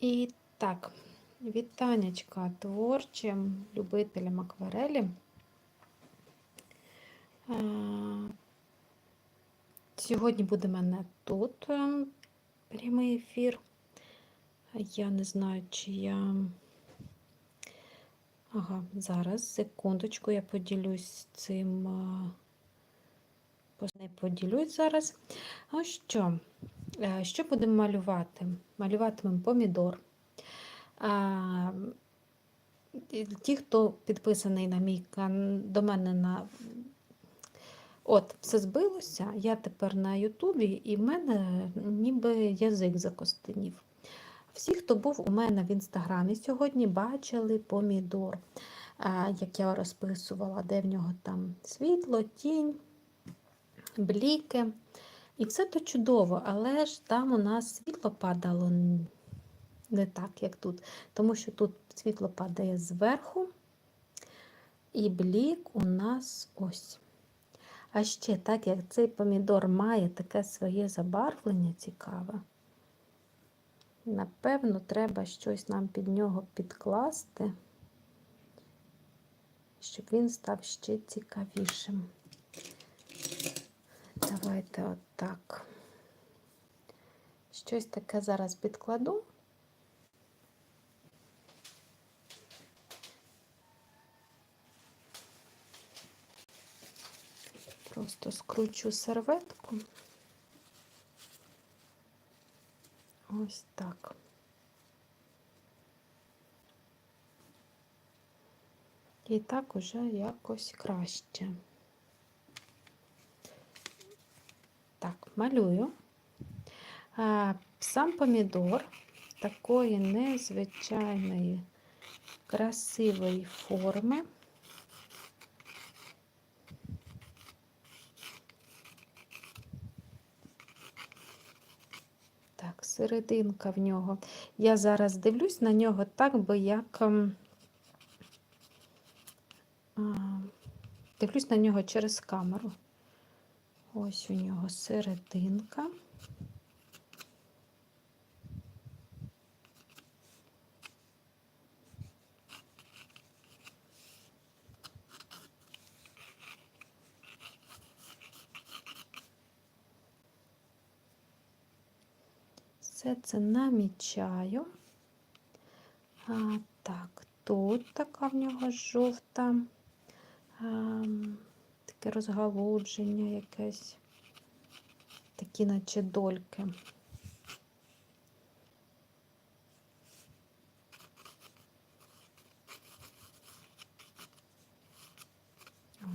І так, вітанечка творчим любителям акварелі. Сьогодні буде мене тут е, прямий ефір. Я не знаю, чи я. Ага, зараз, секундочку, я поділюсь цим. е, Не поділюсь зараз. А що? Е, Що будемо малювати? Малюватимемо помідор. Ті, хто підписаний на мій до мене на. От, все збилося. Я тепер на Ютубі, і в мене ніби язик закостенів. Всі, хто був у мене в інстаграмі сьогодні, бачили помідор, як я розписувала, де в нього там світло, тінь, бліки. І все то чудово, але ж там у нас світло падало не так, як тут. Тому що тут світло падає зверху, і блік у нас ось. А ще, так як цей помідор має таке своє забарвлення цікаве, напевно, треба щось нам під нього підкласти, щоб він став ще цікавішим. Давайте отак. Щось таке зараз підкладу. Просто скручу серветку. Ось так. І так уже якось краще. Так, малюю. Сам помідор такої незвичайної красивої форми. Так, серединка в нього. Я зараз дивлюсь на нього так, би як ем, дивлюсь на нього через камеру. Ось у нього серединка. Все це намічаю. А, так, тут така в нього жовта, а, таке розгалудження якесь, такі наче дольки.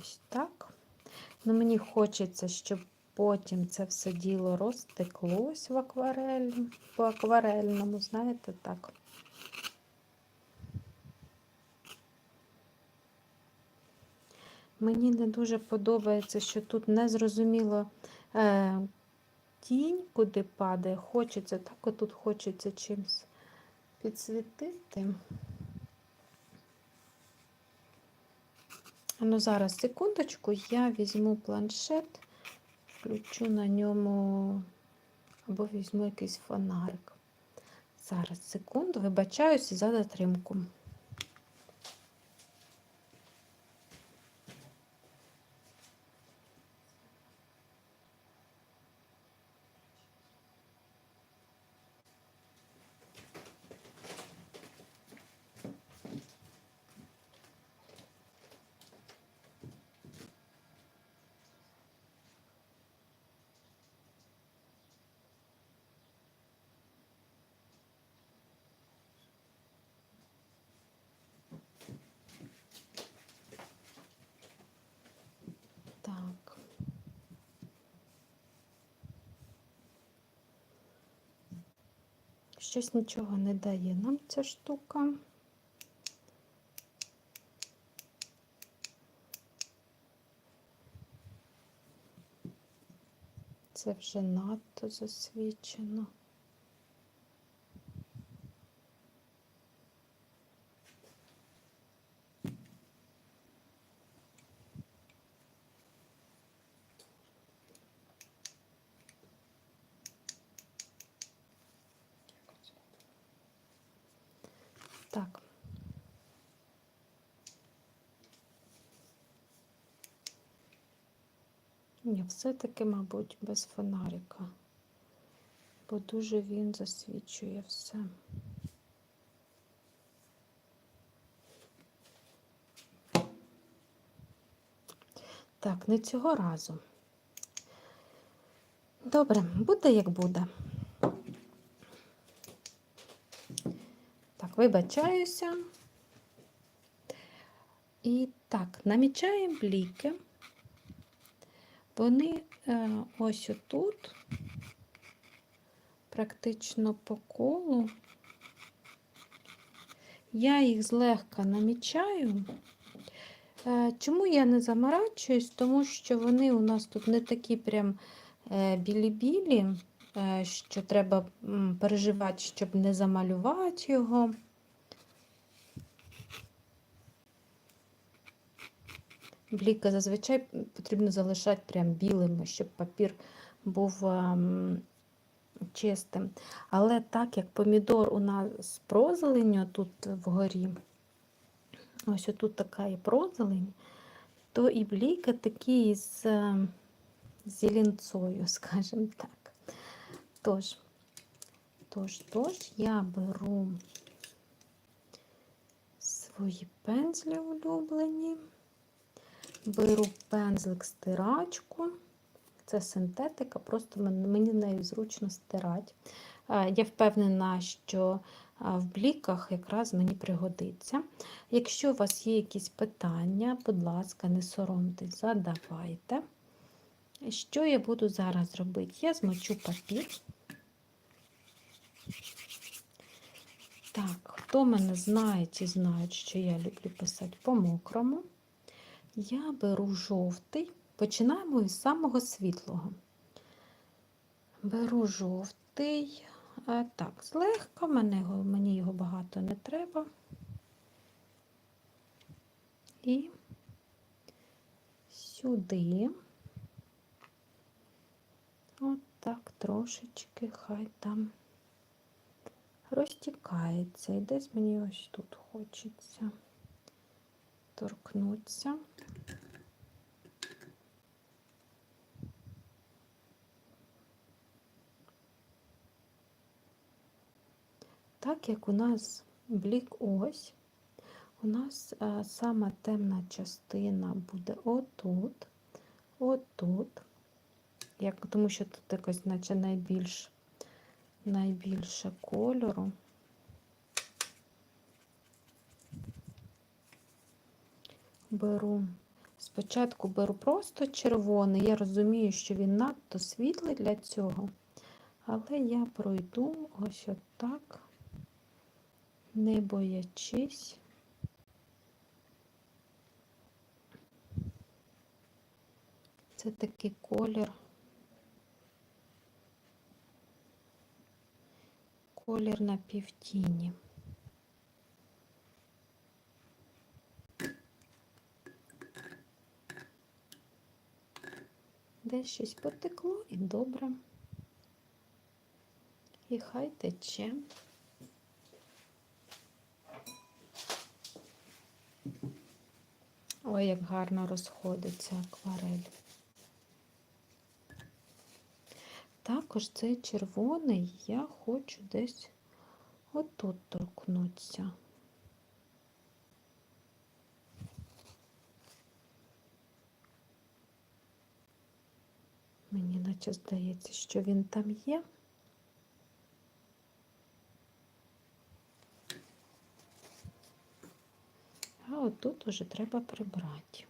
Ось так. Ну, мені хочеться, щоб потім це все діло розтеклось в акварель, по акварельному, знаєте, так. Мені не дуже подобається, що тут незрозуміло е, тінь, куди падає. Хочеться, так отут хочеться чимось підсвітити. Ну, зараз, секундочку, я візьму планшет, включу на ньому або візьму якийсь фонарик. Зараз, секунду, вибачаюся за затримку. Так. Щось нічого не дає нам ця штука. Це вже надто засвічено. Так. Ні, все-таки, мабуть, без фонарика, бо дуже він засвічує все. Так, не цього разу. Добре, буде як буде. Вибачаюся. І так, намічаємо бліки. Вони е, ось отут, практично по колу. Я їх злегка намічаю. Е, чому я не заморачуюсь? Тому що вони у нас тут не такі прям е, білі-білі, що треба переживати, щоб не замалювати його. Бліки зазвичай потрібно залишати прям білими, щоб папір був ем, чистим. Але так як помідор у нас прозеленю тут вгорі, ось тут така є прозелень, то і бліки такі з ем, зеленцою, скажімо так. Тож, тож, тож я беру свої пензлі улюблені. Беру пензлик стирачку. Це синтетика, просто мені нею зручно стирати. Я впевнена, що в бліках якраз мені пригодиться. Якщо у вас є якісь питання, будь ласка, не соромтесь, задавайте. Що я буду зараз робити? Я змочу папір. Так, хто мене знає, ті знають, що я люблю писати по мокрому. Я беру жовтий, починаємо із самого світлого. Беру жовтий, так, злегка, мені його багато не треба. І сюди, от так, трошечки, хай там розтікається. І десь мені ось тут хочеться торкнуться. Так як у нас блік ось, у нас а, сама темна частина буде отут, отут, як, тому що тут якось, наче найбільш, найбільше кольору. Беру. Спочатку беру просто червоний, я розумію, що він надто світлий для цього, але я пройду ось отак, не боячись. Це такий колір. Колір на півтіні. Десь щось потекло і добре. І хай тече. Ой, як гарно розходиться акварель. Також цей червоний я хочу десь отут торкнутися. Мені наче здається, що він там є. А отут уже треба прибрати.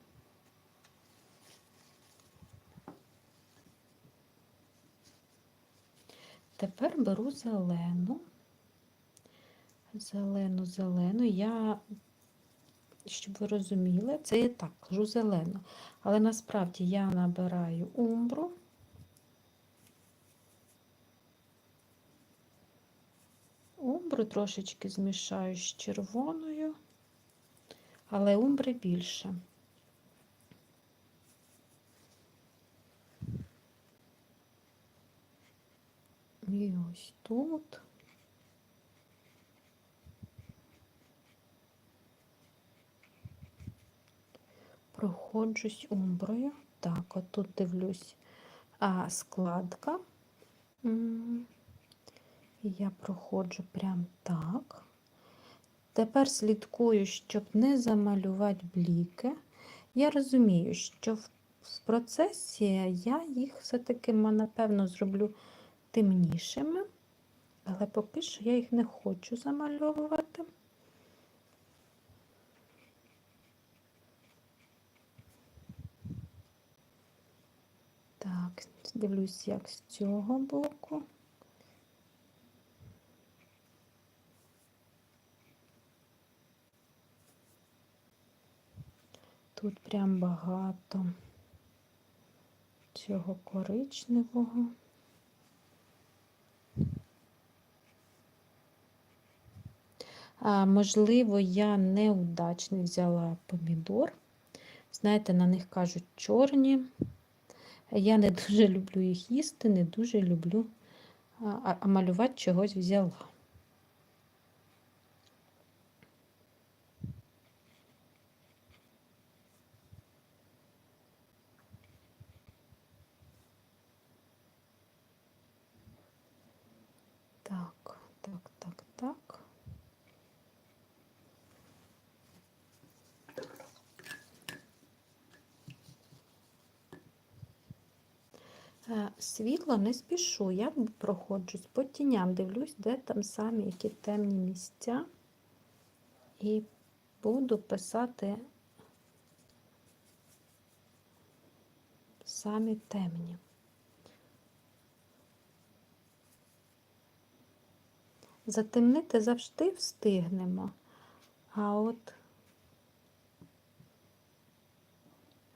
Тепер беру зелену, зелену, зелену. Я, щоб ви розуміли, це я так кажу зелену, але насправді я набираю умбру. умбру трошечки змішаю з червоною, але умбри більше. І ось тут. Проходжусь умброю. Так, отут дивлюсь а, складка. Я проходжу прям так. Тепер слідкую, щоб не замалювати бліки. Я розумію, що в процесі я їх все-таки, напевно, зроблю темнішими, але поки що я їх не хочу замальовувати. Так, дивлюсь, як з цього боку. Тут прям багато цього коричневого. А, можливо, я неудачно взяла помідор. Знаєте, на них кажуть чорні. Я не дуже люблю їх їсти, не дуже люблю а, а- малювати чогось взяла. Так, так, так, так. Е, Світло не спішу, я проходжусь по тіням, дивлюсь, де там самі які темні місця. І буду писати самі темні. Затемнити завжди встигнемо, а от,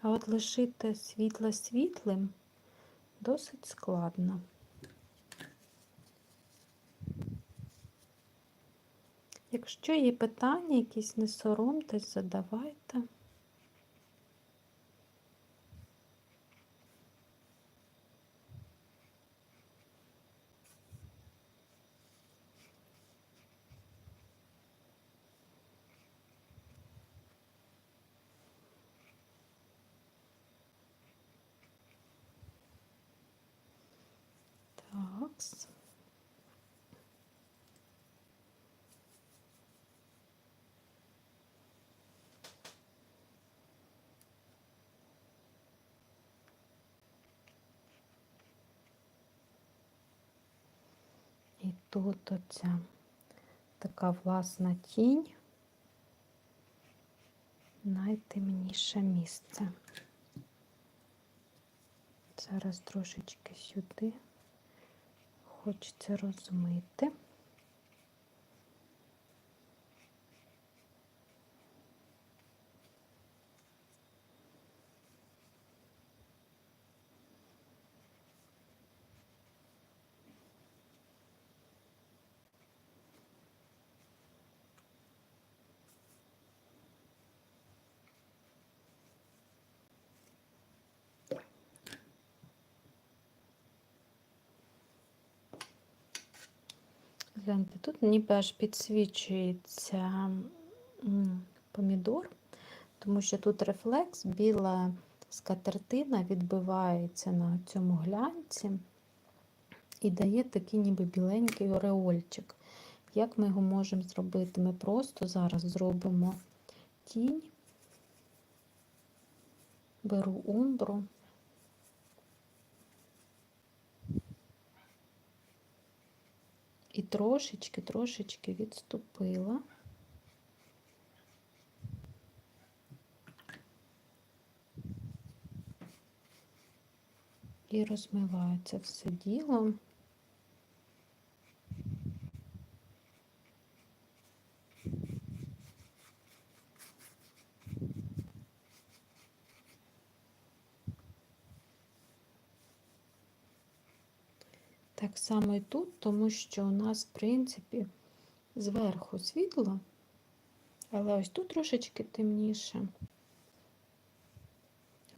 а от лишити світле світлим досить складно. Якщо є питання, якісь не соромтесь, задавайте. Так. І тут оця така власна тінь, найтемніше місце. Зараз трошечки сюди хочеться розмити. Гляньте, тут ніби аж підсвічується помідор, тому що тут рефлекс, біла скатертина відбивається на цьому глянці і дає такий ніби біленький ореольчик. Як ми його можемо зробити? Ми просто зараз зробимо тінь, беру умбру. І трошечки, трошечки відступила. І розмиваю це все діло. Так само і тут, тому що у нас, в принципі, зверху світло, але ось тут трошечки темніше.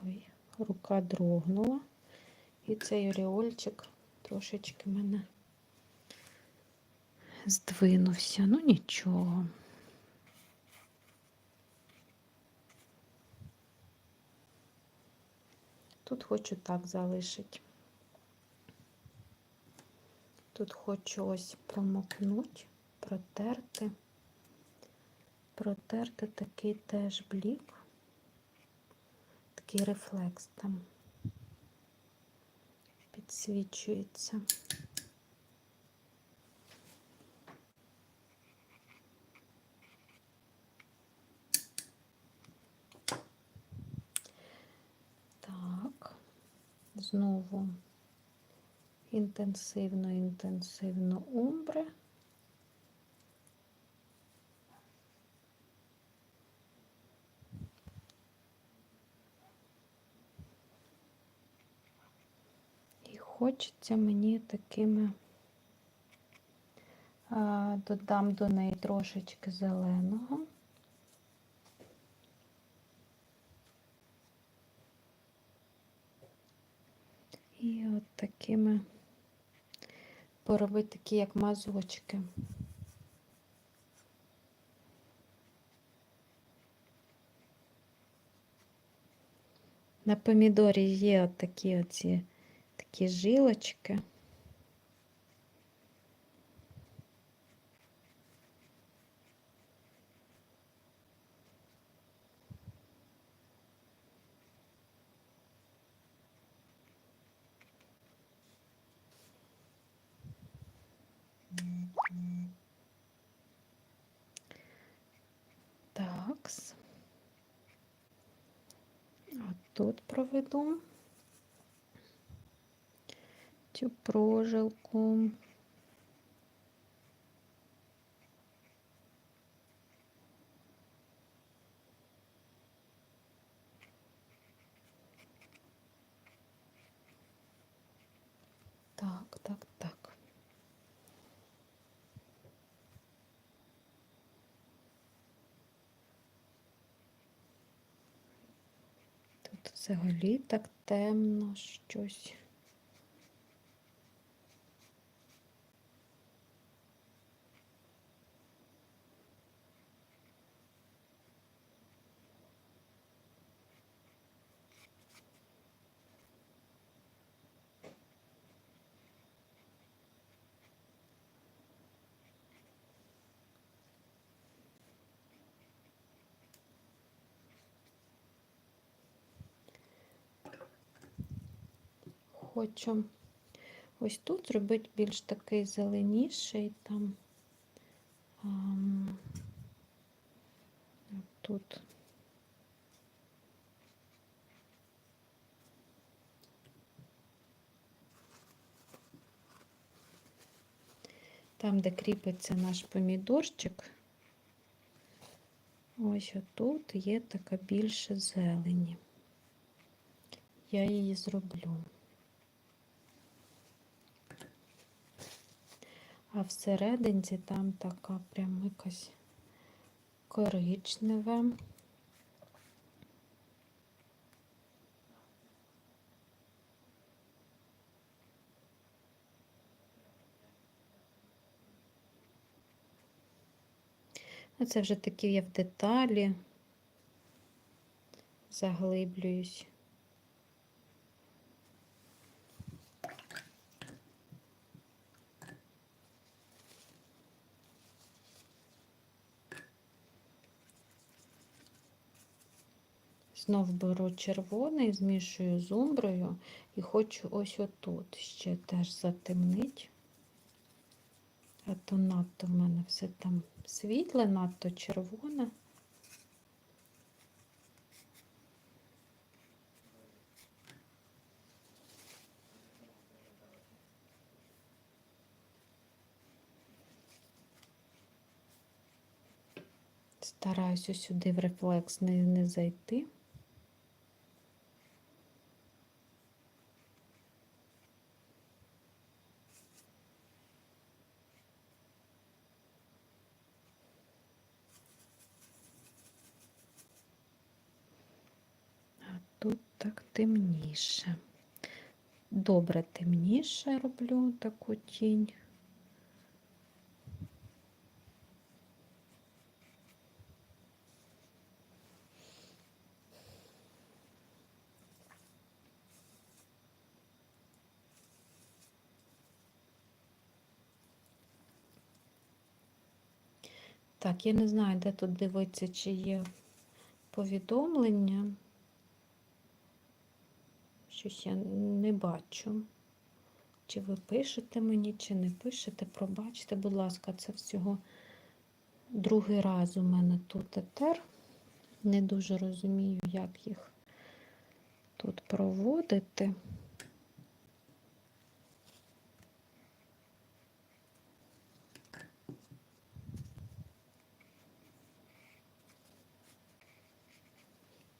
Ой, рука дрогнула, і цей оріольчик трошечки мене здвинувся. Ну нічого. Тут хочу так залишити. Тут хочу ось промокнути, протерти, протерти такий теж блік, такий рефлекс там підсвічується. Так, знову інтенсивно, інтенсивно умбре. І хочеться мені такими, додам до неї трошечки зеленого. І от такими поробити такі, як мазочки. На помідорі є отакі такі оці такі жилочки. Такс. От тут проведу цю прожилку. Так, так, так. Тут взагалі так темно щось. Хочу ось тут зробити більш такий зеленіший там. ам, Тут. Там, де кріпиться наш помідорчик, ось отут є така більше зелені. Я її зроблю. А всерединці там така прям якась коричнева. Ну, це вже такі я в деталі заглиблююсь. Знов беру червоний, змішую з умброю і хочу ось отут ще теж затемнити. А то надто в мене все там світле, надто червоне. Стараюся сюди в рефлекс не, не зайти. так темніше. Добре темніше роблю таку тінь. Так, я не знаю, де тут дивитися, чи є повідомлення. Щось я не бачу. Чи ви пишете мені, чи не пишете, пробачте, будь ласка, це всього другий раз у мене тут етер. Не дуже розумію, як їх тут проводити.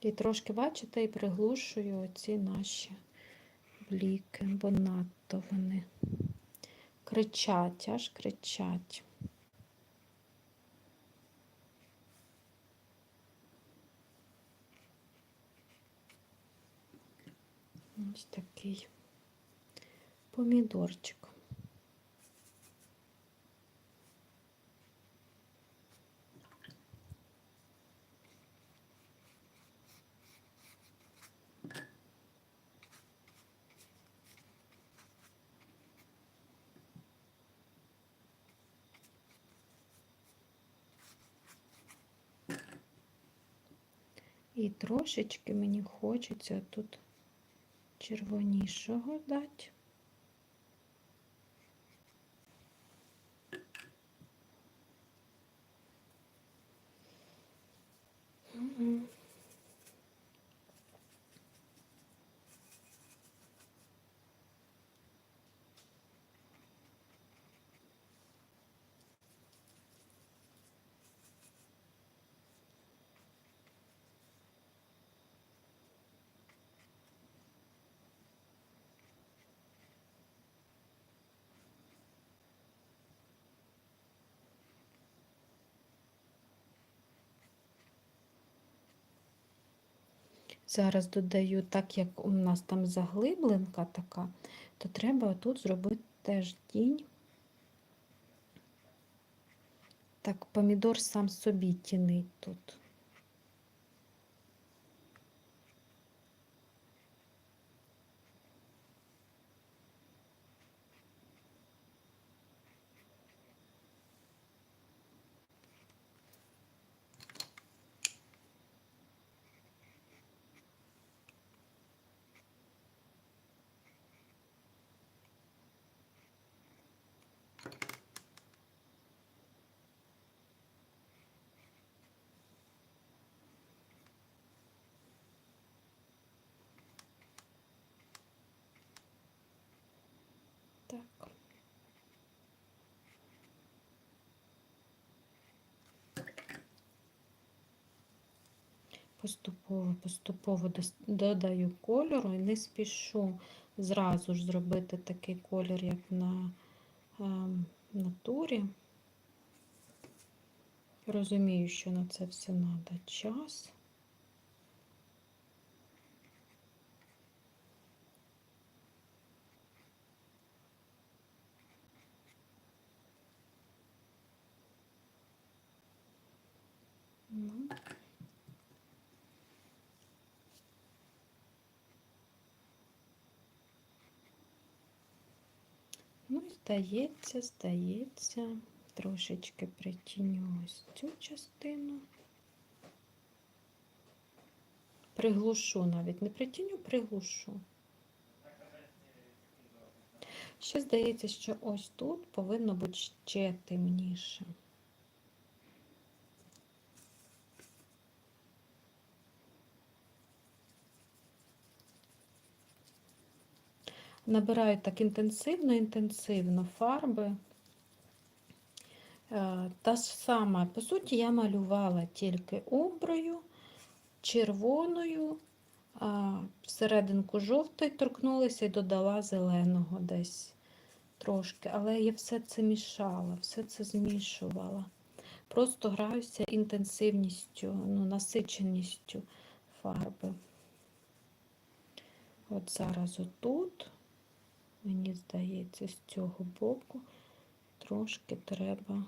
І трошки, бачите, і приглушую оці наші бліки, бо надто вони кричать, аж кричать. Ось такий помідорчик. І трошечки мені хочеться тут червонішого дати. Зараз додаю, так як у нас там заглибленка така, то треба тут зробити теж тінь. Так, помідор сам собі тінить тут. Так. Поступово, поступово додаю кольору і не спішу зразу ж зробити такий колір, як на натурі. Розумію, що на це все треба час. Ну. Ну, і здається, здається, трошечки притіню ось цю частину. Приглушу навіть, не притіню, приглушу. Ще здається, що ось тут повинно бути ще темніше. Набираю так інтенсивно, інтенсивно фарби. Е, Та ж сама, по суті, я малювала тільки оброю, червоною, всерединку жовтої торкнулася і додала зеленого десь трошки. Але я все це мішала, все це змішувала. Просто граюся інтенсивністю, ну, насиченістю фарби. От зараз отут, мені здається, з цього боку трошки треба.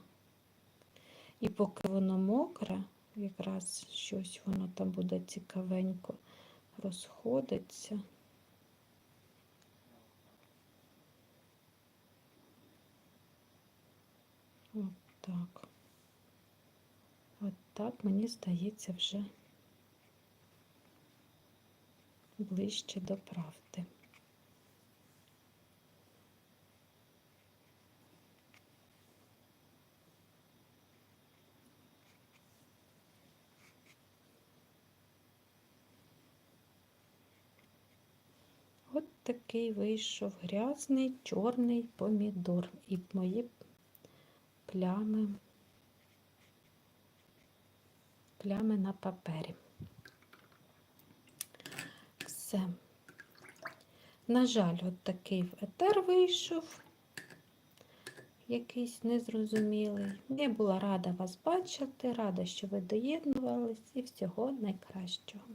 І поки воно мокре, якраз щось воно там буде цікавенько розходиться. От так. так, мені здається, вже ближче до правди. От такий вийшов грязний чорний помідор і мої плями, плями на папері. Все. На жаль, от такий етер вийшов, якийсь незрозумілий. Я була рада вас бачити, рада, що ви доєднувались і всього найкращого.